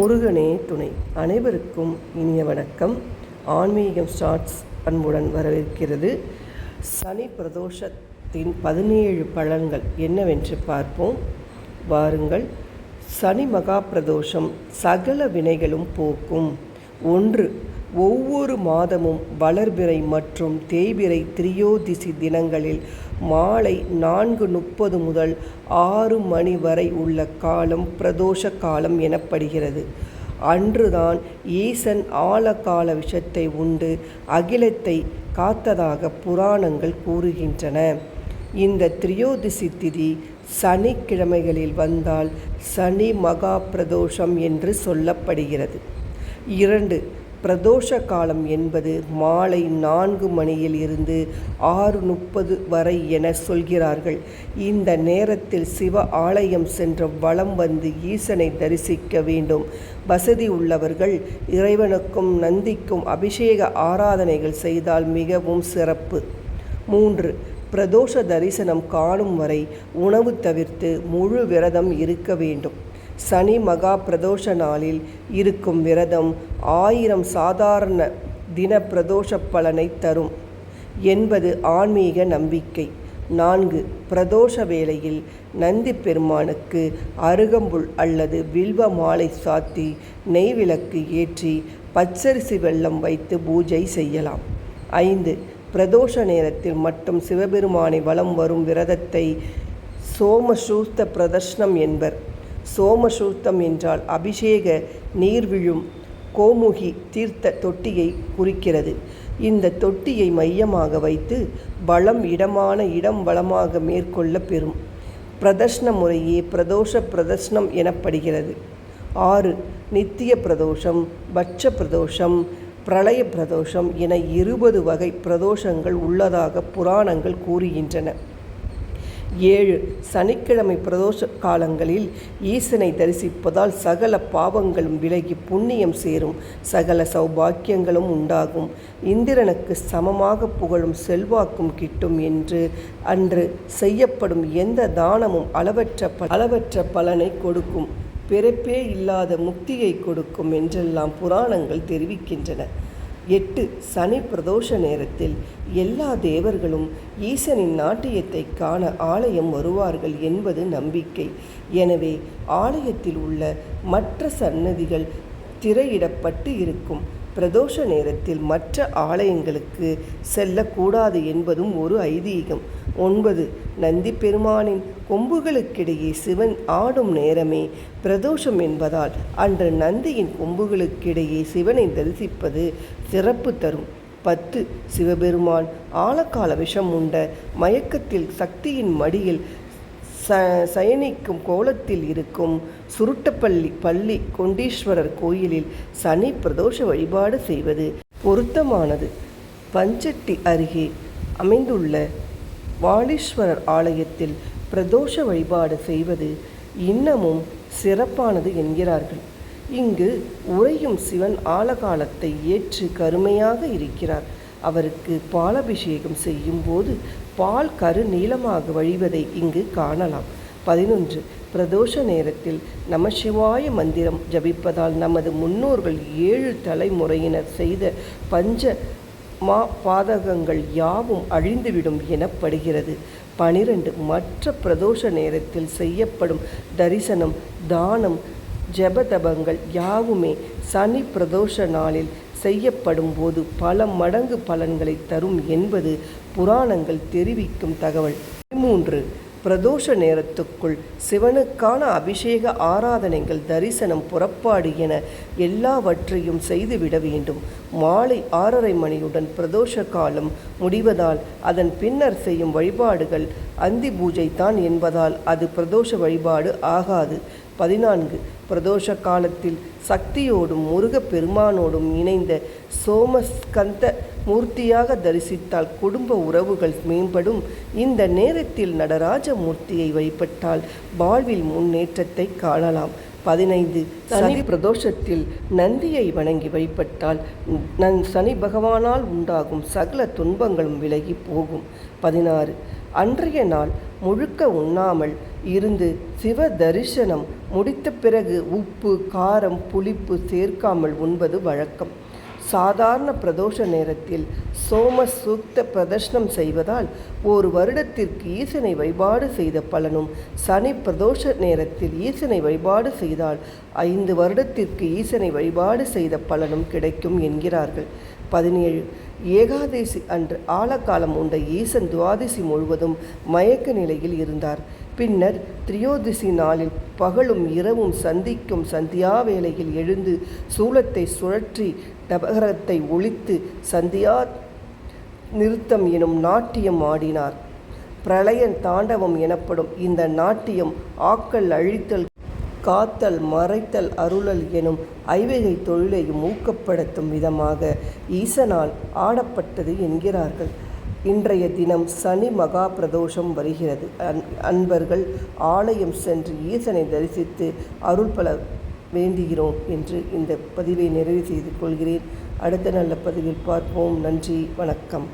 முருகனே துணை. அனைவருக்கும் இனிய வணக்கம். ஆன்மீகம் ஸ்டார்ட்ஸ் அன்புடன் வரவேற்கிறது. சனி பிரதோஷத்தின் பதினேழு பலன்கள் என்னவென்று பார்ப்போம். வாருங்கள். சனி மகா பிரதோஷம் சகல வினைகளும் போக்கும். ஒன்று ஒவ்வொரு மாதமும் வளர்பிறை மற்றும் தேய்பிறை திரியோதிசி தினங்களில் மாலை நான்கு முப்பது முதல் ஆறு மணி வரை உள்ள காலம் பிரதோஷ காலம் எனப்படுகிறது. அன்றுதான் ஈசன் ஆழகால விஷத்தை உண்டு அகிலத்தை காத்ததாக புராணங்கள் கூறுகின்றன. இந்த திரியோதிசி திதி சனிக்கிழமைகளில் வந்தால் சனி மகா பிரதோஷம் என்று சொல்லப்படுகிறது. இரண்டு பிரதோஷ காலம் என்பது மாலை நான்கு மணியில் இருந்து ஆறு முப்பது வரை என சொல்கிறார்கள். இந்த நேரத்தில் சிவ ஆலயம் சென்று வலம் வந்து ஈசனை தரிசிக்க வேண்டும். வசதி உள்ளவர்கள் இறைவனுக்கும் நந்திக்கும் அபிஷேக ஆராதனைகள் செய்தால் மிகவும் சிறப்பு. மூன்று பிரதோஷ தரிசனம் காணும் வரை உணவு தவிர்த்து முழு விரதம் இருக்க வேண்டும். சனி மகா பிரதோஷ நாளில் இருக்கும் விரதம் ஆயிரம் சாதாரண தின பிரதோஷ பலனை தரும் என்பது ஆன்மீக நம்பிக்கை. நான்கு பிரதோஷ வேளையில் நந்தி பெருமானுக்கு அருகம்புல் அல்லது வில்வ மாலை சாத்தி நெய் விளக்கு ஏற்றி பச்சரிசி வெள்ளம் வைத்து பூஜை செய்யலாம். ஐந்து பிரதோஷ நேரத்தில் மட்டும் சிவபெருமானை வலம் வரும் விரதத்தை சோமசூஸ்த பிரதர்ஷனம் என்பர். சோமசூத்தம் என்றால் அபிஷேக நீர் விழும் கோமுகி தீர்த்த தொட்டியை குறிக்கிறது. இந்த தொட்டியை மையமாக வைத்து பலம் இடமான இடம் வளமாக மேற்கொள்ள பெறும். பிரதர்ஷன முறையே பிரதோஷ பிரதர்ஷனம் எனப்படுகிறது. ஆறு நித்திய பிரதோஷம் பட்ச பிரதோஷம் பிரளய பிரதோஷம் என இருபது வகை பிரதோஷங்கள் உள்ளதாக புராணங்கள் கூறுகின்றன. ஏழு சனிக்கிழமை பிரதோஷ காலங்களில் ஈசனை தரிசிப்பதால் சகல பாவங்களும் விலகி புண்ணியம் சேரும். சகல சௌபாக்கியங்களும் உண்டாகும். இந்திரனுக்கு சமமாக புகழும் செல்வாக்கும் கிட்டும் என்று அன்று செய்யப்படும் எந்த தானமும் அளவற்ற அளவற்ற பலனை கொடுக்கும். பிறப்பே இல்லாத முக்தியை கொடுக்கும் என்றெல்லாம் புராணங்கள் தெரிவிக்கின்றன. எட்டு சனி பிரதோஷ நேரத்தில் எல்லா தேவர்களும் ஈசனின் நாட்டியத்தை காண ஆலயம் வருவார்கள் என்பது நம்பிக்கை. எனவே ஆலயத்தில் உள்ள மற்ற சன்னதிகள் திரையிடப்பட்டு இருக்கும். பிரதோஷ நேரத்தில் மற்ற ஆலயங்களுக்கு செல்லக்கூடாது என்பதும் ஒரு ஐதீகம். ஒன்பது நந்தி பெருமானின் கொம்புகளுக்கிடையே சிவன் ஆடும் நேரமே பிரதோஷம் என்பதால் அன்று நந்தியின் கொம்புகளுக்கிடையே சிவனை தரிசிப்பது சிறப்பு தரும். பத்து சிவபெருமான் ஆழக்கால விஷம் உண்ட மயக்கத்தில் சக்தியின் மடியில் ச சயனிக்கும் கோலத்தில் இருக்கும் சுருட்டப்பள்ளி பள்ளி கொண்டீஸ்வரர் கோயிலில் சனி பிரதோஷ வழிபாடு செய்வது பொருத்தமானது. பஞ்சட்டி அருகே அமைந்துள்ள வாலீஸ்வரர் ஆலயத்தில் பிரதோஷ வழிபாடு செய்வது இன்னமும் சிறப்பானது என்கிறார்கள். இங்கு உறையும் சிவன் ஆலகாலத்தை ஏற்று கருமையாக இருக்கிறார். அவருக்கு பாலபிஷேகம் செய்யும் போது பால் கரு நீளமாக வழிவதை இங்கு காணலாம். பதினொன்று. பிரதோஷ நேரத்தில் நமசிவாய மந்திரம் ஜபிப்பதால் நமது முன்னோர்கள் ஏழு தலைமுறையினர் செய்த பஞ்ச மா பாதகங்கள் யாவும் அழிந்துவிடும் எனப்படுகிறது. பனிரெண்டு. மற்ற பிரதோஷ நேரத்தில் செய்யப்படும் தரிசனம் தானம் ஜபதபங்கள் யாவுமே சனி பிரதோஷ நாளில் செய்யப்படும் போது பல மடங்கு பலன்களை தரும் என்பது புராணங்கள் தெரிவிக்கும் தகவல். மூன்று பிரதோஷ நேரத்துக்குள் சிவனுக்கான அபிஷேக ஆராதனைகள் தரிசனம் புறப்பாடு என எல்லாவற்றையும் செய்துவிட வேண்டும். மாலை ஆறரை மணியுடன் பிரதோஷ காலம் முடிவதால் அதன் பின்னர் செய்யும் வழிபாடுகள் அந்தி பூஜை தான் என்பதால் அது பிரதோஷ வழிபாடு ஆகாது. பதினான்கு. பிரதோஷ காலத்தில் சக்தியோடும் முருகப் பெருமானோடும் இணைந்த சோமஸ்கந்த மூர்த்தியாக தரிசித்தால் குடும்ப உறவுகள் மேம்படும். இந்த நேரத்தில் நடராஜ மூர்த்தியை வழிபட்டால் வாழ்வில் முன்னேற்றத்தை காணலாம். பதினைந்து. சனி பிரதோஷத்தில் நந்தியை வணங்கி வழிபட்டால் நன் சனி பகவானால் உண்டாகும் சகல துன்பங்களும் விலகி போகும். பதினாறு. அன்றைய நாள் முழுக்க உண்ணாமல் இருந்து சிவ தரிசனம் முடித்த பிறகு உப்பு காரம் புளிப்பு சேர்க்காமல் உண்பது வழக்கம். சாதாரண பிரதோஷ நேரத்தில் சோம சூக்த பிரதர்ஷனம் செய்வதால் ஒரு வருடத்திற்கு ஈசனை வழிபாடு செய்த பலனும் சனி பிரதோஷ நேரத்தில் ஈசனை வழிபாடு செய்தால் ஐந்து வருடத்திற்கு ஈசனை வழிபாடு செய்த பலனும் கிடைக்கும் என்கிறார்கள். பதினேழு. ஏகாதசி அன்று ஆழக்காலம் உண்ட ஈசன் துவாதசி முழுவதும் மயக்க நிலையில் இருந்தார். பின்னர் திரியோதிசி நாளில் பகலும் இரவும் சந்திக்கும் சந்தியா வேளையில் எழுந்து சூலத்தை சுழற்றி நபகரத்தை ஒழித்து சந்தியா நிறுத்தம் எனும் நாட்டியம் ஆடினார். பிரளயன் தாண்டவம் எனப்படும் இந்த நாட்டியம் ஆக்கல் அழித்தல் காத்தல் மறைத்தல் அருளல் எனும் ஐவகை தொழிலையும் ஊக்கப்படுத்தும் விதமாக ஈசனால் ஆடப்பட்டது என்கிறார்கள். இன்றைய தினம் சனி மகா பிரதோஷம் வருகிறது. அன் அன்பர்கள் ஆலயம் சென்று ஈசனை தரிசித்து அருள் பல வேண்டுகிறோம் என்று இந்த பதிவை நிறைவு செய்து கொள்கிறேன். அடுத்த நல்ல பதிவில் பார்ப்போம். நன்றி வணக்கம்.